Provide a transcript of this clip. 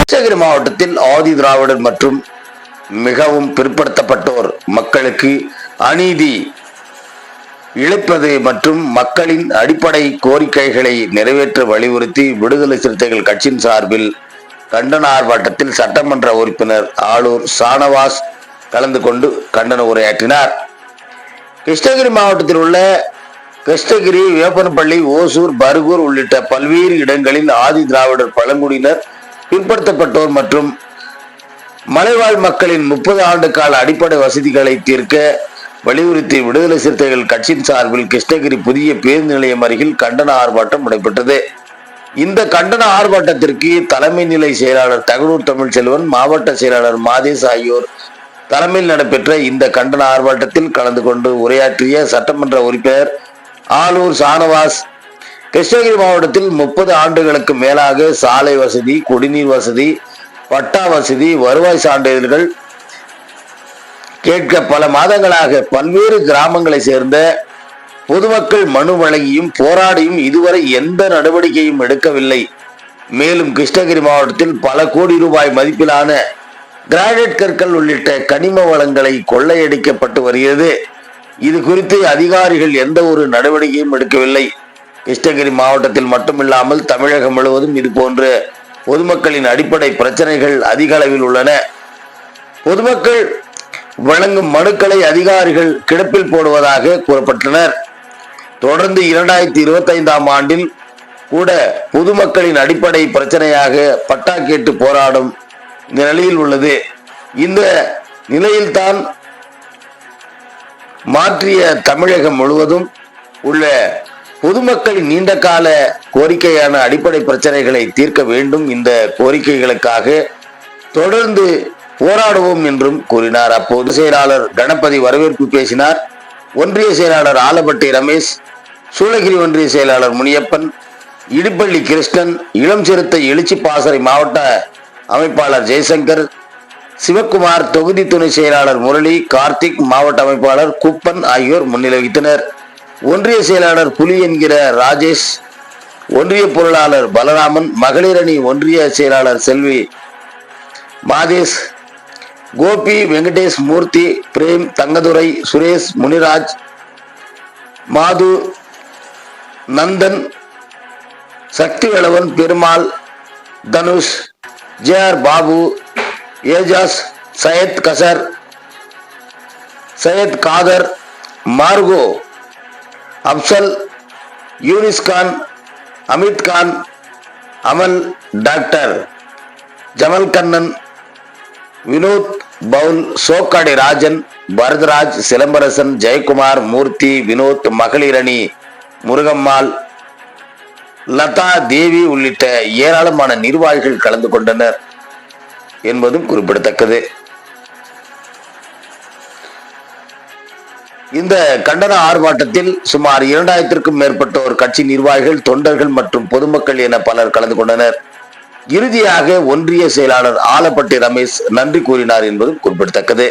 கிருஷ்ணகிரி மாவட்டத்தில் ஆதி திராவிடர் மற்றும் மிகவும் பிற்படுத்தப்பட்டோர் மக்களுக்கு அநீதி இழைப்பது மற்றும் மக்களின் அடிப்படை கோரிக்கைகளை நிறைவேற்ற வலியுறுத்தி விடுதலை சிறுத்தைகள் கட்சியின் சார்பில் கண்டன ஆர்ப்பாட்டத்தில் சட்டமன்ற உறுப்பினர் ஆளூர் சானவாஸ் கலந்து கொண்டு கண்டன உரையாற்றினார். கிருஷ்ணகிரி மாவட்டத்தில் உள்ள கிருஷ்ணகிரி வேப்பனப்பள்ளி ஓசூர் பர்கூர் உள்ளிட்ட பல்வேறு இடங்களில் ஆதி திராவிடர் பழங்குடியினர் பிற்படுத்தப்பட்டோர் மற்றும் மலைவாழ் மக்களின் முப்பது ஆண்டு கால அடிப்படை வசதிகளை தீர்க்க வலியுறுத்தி விடுதலை சிறுத்தைகள் கட்சியின் சார்பில் கிருஷ்ணகிரி புதிய பேருந்து நிலையம் அருகில் கண்டன ஆர்ப்பாட்டம் நடைபெற்றது. இந்த கண்டன ஆர்ப்பாட்டத்திற்கு தலைமை நிலை செயலாளர் தகடூர் தமிழ்ச்செல்வன் மாவட்ட செயலாளர் மாதேஷ் ஆகியோர் தலைமையில் நடைபெற்ற இந்த கண்டன ஆர்ப்பாட்டத்தில் கலந்து கொண்டு உரையாற்றிய சட்டமன்ற உறுப்பினர் ஆலூர் சானவாஸ் கிருஷ்ணகிரி மாவட்டத்தில் முப்பது ஆண்டுகளுக்கு மேலாக சாலை வசதி குடிநீர் வசதி பட்டா வசதி வருவாய் சான்றிதழ்கள் கேட்க பல மாதங்களாக பல்வேறு கிராமங்களை சேர்ந்த பொதுமக்கள் மனு வழங்கியும் போராடியும் இதுவரை எந்த நடவடிக்கையும் எடுக்கவில்லை. மேலும் கிருஷ்ணகிரி மாவட்டத்தில் பல கோடி ரூபாய் மதிப்பிலான கிரானைட் கற்கள் உள்ளிட்ட கனிம வளங்களை கொள்ளையடிக்கப்பட்டு வருகிறது. இது குறித்து அதிகாரிகள் எந்த ஒரு நடவடிக்கையும் எடுக்கவில்லை. கிருஷ்ணகிரி மாவட்டத்தில் மட்டுமில்லாமல் தமிழகம் முழுவதும் இது போன்ற பொதுமக்களின் அடிப்படை பிரச்சனைகள் அதிக அளவில் உள்ளன. பொதுமக்கள் வழங்கும் மனுக்களை அதிகாரிகள் கிடப்பில் போடுவதாக கூறப்பட்டனர். தொடர்ந்து இரண்டாயிரத்தி இருபத்தி ஐந்தாம் ஆண்டில் கூட பொதுமக்களின் அடிப்படை பிரச்சனையாக பட்டா கேட்டு போராடும் இந்த நிலையில் உள்ளது. இந்த நிலையில்தான் மாற்றிய தமிழகம் முழுவதும் உள்ள பொதுமக்களின் நீண்ட கால கோரிக்கையான அடிப்படை பிரச்சனைகளை தீர்க்க வேண்டும். இந்த கோரிக்கைகளுக்காக தொடர்ந்து போராடுவோம் என்றும் கூறினார். அப்போது செயலாளர் கணபதி வரவேற்பு பேசினார். ஒன்றிய செயலாளர் ஆலப்பட்டி ரமேஷ் சூளகிரி ஒன்றிய செயலாளர் முனியப்பன் இடுப்பள்ளி கிருஷ்ணன் இளம் சிறுத்தை எழுச்சி பாசறை மாவட்ட அமைப்பாளர் ஜெய்சங்கர் சிவக்குமார் தொகுதி துணை செயலாளர் முரளி கார்த்திக் மாவட்ட அமைப்பாளர் குப்பன் ஆகியோர் முன்னிலை வகித்தனர் ஒன்றிய செயலாளர் புலி என்கிற ராஜேஷ் ஒன்றிய பொருளாளர் பலராமன் மகளிர் அணி ஒன்றிய செயலாளர் செல்வி Madhesh Gopi Venkatesh Murthy Prem Thangadurai Suresh Muniraj Mathu Nandhan Sakthivelavan Perumal Dhanush J R Babu Ejaz Syed Kasar Syed Khader Marco Afzal Younis Khan Amit Khan Amal doctor Jamal Kannan Vinod Paul Chokkadi Rajan Bharatharaj Silambarasan Jayakumar Moorthy Vinod மகளிரணி முருகம்மாள் லதா தேவி உள்ளிட்ட ஏராளமான நிர்வாகிகள் கலந்து கொண்டனர் என்பதும் குறிப்பிடத்தக்கது. இந்த கண்டன ஆர்ப்பாட்டத்தில் சுமார் இரண்டாயிரத்திற்கும் மேற்பட்டோர் கட்சி நிர்வாகிகள் தொண்டர்கள் மற்றும் பொதுமக்கள் என பலர் கலந்து கொண்டனர். இறுதியாக ஒன்றிய செயலாளர் ஆலப்பட்டி ரமேஷ் நன்றி கூறினார் என்பதும் குறிப்பிடத்தக்கது.